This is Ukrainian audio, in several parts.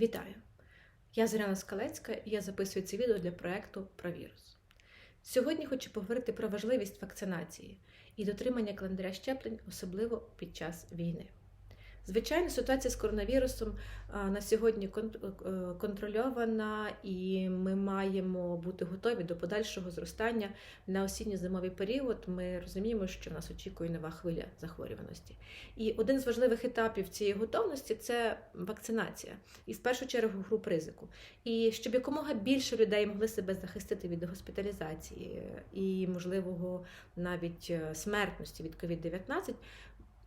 Вітаю! Я Зоряна Скалецька і я записую це відео для проекту про вірус. Сьогодні хочу поговорити про важливість вакцинації і дотримання календаря щеплень, особливо під час війни. Звичайно, ситуація з коронавірусом на сьогодні е, контрольована, і ми маємо бути готові до подальшого зростання на осінньо-зимовий період. Ми розуміємо, що нас очікує нова хвиля захворюваності. І один з важливих етапів цієї готовності це вакцинація, і в першу чергу груп ризику. І щоб якомога більше людей могли себе захистити від госпіталізації і можливого навіть е, смертності від COVID-19,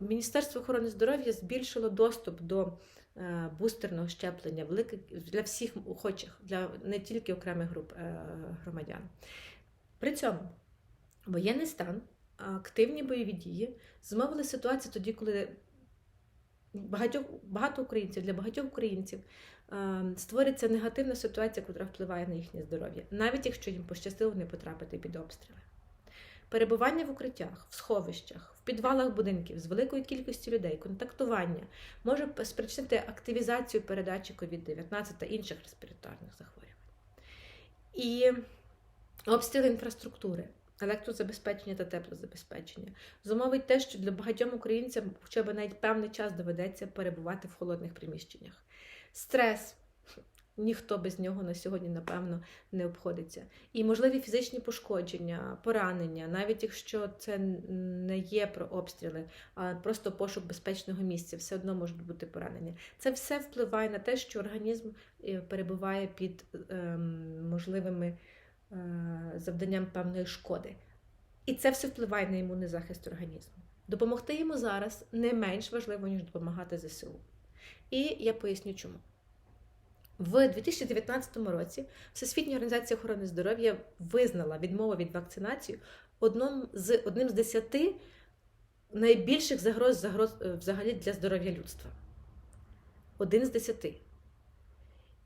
Міністерство охорони здоров'я збільшило доступ до е, бустерного щеплення для всіх охочих, для не тільки окремих груп е, громадян. При цьому воєнний стан, активні бойові дії зумовили ситуацію тоді, коли багатьох, багато українців для багатьох українців е, створиться негативна ситуація, яка впливає на їхнє здоров'я, навіть якщо їм пощастило не потрапити під обстріли. Перебування в укриттях, в сховищах, в підвалах будинків з великою кількістю людей, контактування може спричинити активізацію передачі COVID-19 та інших респіраторних захворювань. І обстріли інфраструктури, електрозабезпечення та теплозабезпечення зумовить те, що для багатьом українцям хоча б навіть певний час доведеться перебувати в холодних приміщеннях. Стрес. Ніхто без нього на сьогодні, напевно, не обходиться. І можливі фізичні пошкодження, поранення, навіть якщо це не є про обстріли, а просто пошук безпечного місця, все одно можуть бути поранення. Це все впливає на те, що організм е, перебуває під ем, можливими е, завданням певної шкоди. І це все впливає на імунний захист організму. Допомогти йому зараз не менш важливо, ніж допомагати ЗСУ. І я поясню чому. В 2019 році Всесвітня організація охорони здоров'я визнала відмову від вакцинації одним з одним з десяти найбільших загроз, загроз взагалі для здоров'я людства. Один з десяти.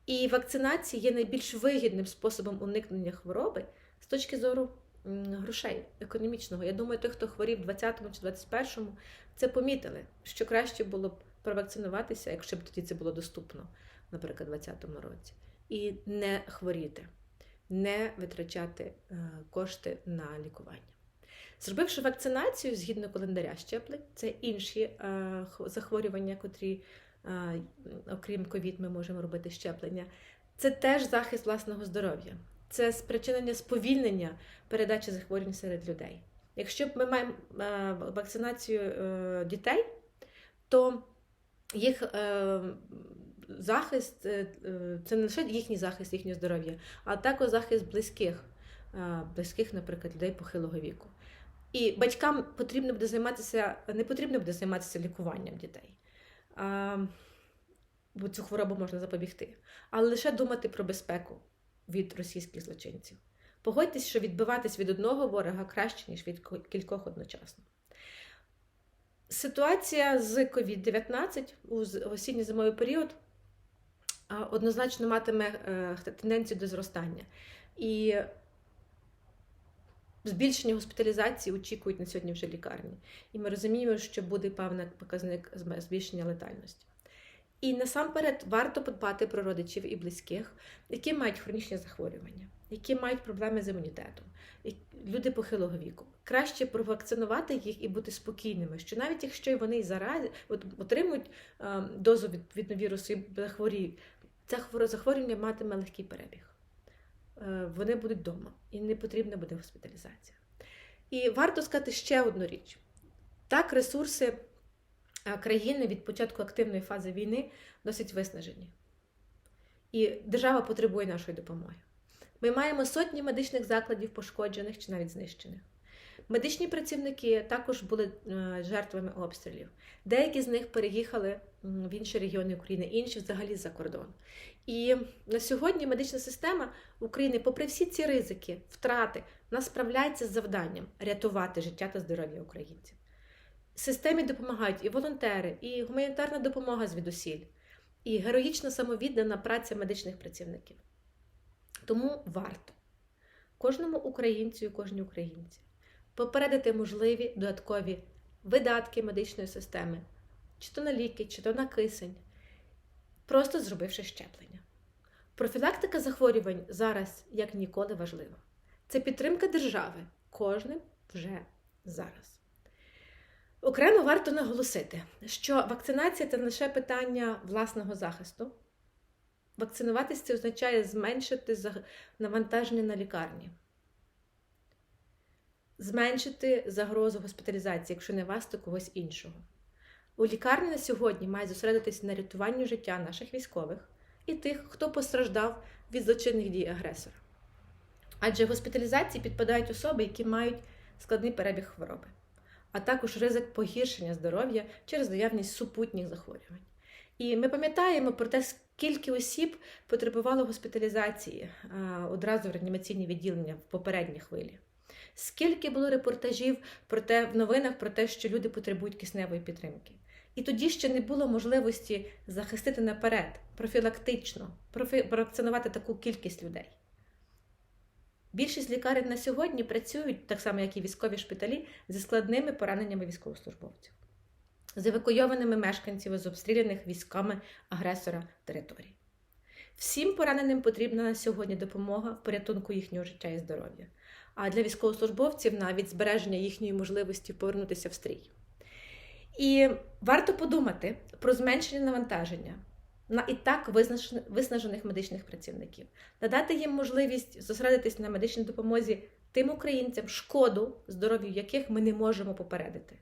І вакцинація є найбільш вигідним способом уникнення хвороби з точки зору грошей економічного. Я думаю, той, хто хворів в 20-му чи 21-му, це помітили, що краще було б провакцинуватися, якщо б тоді це було доступно наприклад, у 2020 році, і не хворіти, не витрачати кошти на лікування. Зробивши вакцинацію згідно календаря щеплень, це інші захворювання, котрі, окрім ковід, ми можемо робити щеплення. Це теж захист власного здоров'я, це спричинення сповільнення передачі захворювань серед людей. Якщо б ми маємо вакцинацію дітей, то їх захист це не лише їхній захист, їхнє здоров'я, а також захист близьких, близьких, наприклад, людей похилого віку. І батькам потрібно буде займатися, не потрібно буде займатися лікуванням дітей, бо цю хворобу можна запобігти, але лише думати про безпеку від російських злочинців. Погодьтесь, що відбиватись від одного ворога краще, ніж від кількох одночасно. Ситуація з COVID-19 у осінньо-зимовий період однозначно матиме тенденцію до зростання. І збільшення госпіталізації очікують на сьогодні вже лікарні. І ми розуміємо, що буде певний показник збільшення летальності. І насамперед варто подбати про родичів і близьких, які мають хронічні захворювання, які мають проблеми з імунітетом, люди похилого віку. Краще провакцинувати їх і бути спокійними, що навіть якщо вони і заразі от, отримують е, дозу від, від і захворіють, це захворювання матиме легкий перебіг. Е, вони будуть вдома і не потрібна буде госпіталізація. І варто сказати ще одну річ: так, ресурси країни від початку активної фази війни досить виснажені. І держава потребує нашої допомоги. Ми маємо сотні медичних закладів, пошкоджених чи навіть знищених. Медичні працівники також були жертвами обстрілів. Деякі з них переїхали в інші регіони України, інші взагалі за кордон. І на сьогодні медична система України, попри всі ці ризики, втрати, вона справляється з завданням рятувати життя та здоров'я українців. Системі допомагають і волонтери, і гуманітарна допомога звідусіль, і героїчна самовіддана праця медичних працівників. Тому варто кожному українцю і кожній українці попередити можливі додаткові видатки медичної системи, чи то на ліки, чи то на кисень, просто зробивши щеплення. Профілактика захворювань зараз як ніколи важлива. Це підтримка держави кожним вже зараз. Окремо варто наголосити, що вакцинація це не лише питання власного захисту. Вакцинуватися це означає зменшити навантаження на лікарні, зменшити загрозу госпіталізації, якщо не вас, то когось іншого. У лікарні на сьогодні мають зосередитися на рятуванні життя наших військових і тих, хто постраждав від злочинних дій агресора. Адже в госпіталізації підпадають особи, які мають складний перебіг хвороби, а також ризик погіршення здоров'я через наявність супутніх захворювань. І ми пам'ятаємо про те, скільки осіб потребувало госпіталізації одразу в реанімаційні відділення в попередній хвилі. Скільки було репортажів про те в новинах про те, що люди потребують кисневої підтримки. І тоді ще не було можливості захистити наперед, профілактично, профі... провакцинувати таку кількість людей. Більшість лікарень на сьогодні працюють, так само як і військові шпиталі, зі складними пораненнями військовослужбовців, з евакуйованими мешканцями з обстріляних військами агресора територій. Всім пораненим потрібна на сьогодні допомога в порятунку їхнього життя і здоров'я, а для військовослужбовців навіть збереження їхньої можливості повернутися в стрій. І варто подумати про зменшення навантаження на і так виснажених медичних працівників, надати їм можливість зосередитись на медичній допомозі тим українцям, шкоду здоров'ю яких ми не можемо попередити.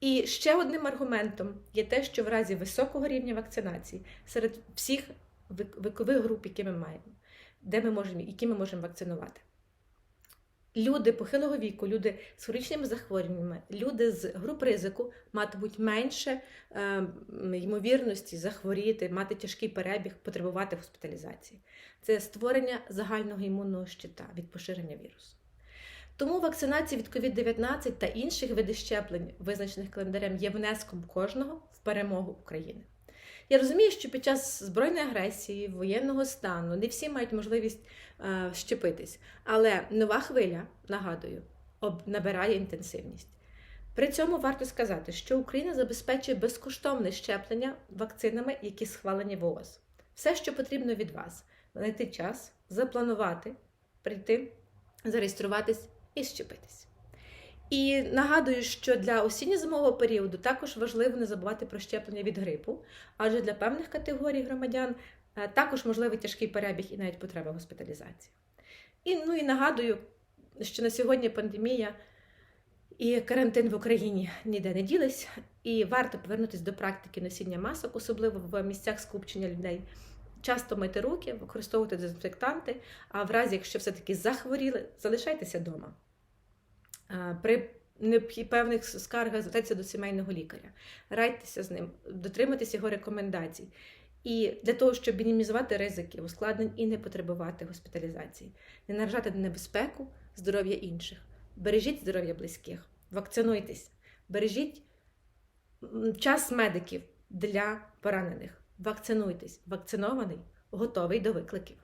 І ще одним аргументом є те, що в разі високого рівня вакцинації серед всіх вік- вікових груп, які ми маємо, де ми можемо, які ми можемо вакцинувати. Люди похилого віку, люди з хронічними захворюваннями, люди з груп ризику матимуть менше е, ймовірності захворіти, мати тяжкий перебіг, потребувати госпіталізації. Це створення загального імунного щита від поширення вірусу. Тому вакцинація від COVID-19 та інших видів щеплень, визначених календарем, є внеском кожного в перемогу України. Я розумію, що під час збройної агресії, воєнного стану не всі мають можливість е, щепитись, але нова хвиля, нагадую, об, набирає інтенсивність. При цьому варто сказати, що Україна забезпечує безкоштовне щеплення вакцинами, які схвалені в ООС. Все, що потрібно від вас, знайти час, запланувати, прийти, зареєструватись і щепитись. І нагадую, що для осінньо-зимового періоду також важливо не забувати про щеплення від грипу, адже для певних категорій громадян е, також можливий тяжкий перебіг і навіть потреба госпіталізації. І, ну, і нагадую, що на сьогодні пандемія і карантин в Україні ніде не ділись, і варто повернутися до практики носіння масок, особливо в місцях скупчення людей. Часто мити руки, використовувати дезінфектанти, а в разі, якщо все-таки захворіли, залишайтеся вдома. А, При певних скаргах звертайтеся до сімейного лікаря, радьтеся з ним, дотримуйтесь його рекомендацій. І для того, щоб мінімізувати ризики, ускладнень і не потребувати госпіталізації, не наражати на небезпеку здоров'я інших. Бережіть здоров'я близьких, вакцинуйтесь, бережіть час медиків для поранених. Вакцинуйтесь, вакцинований, готовий до викликів.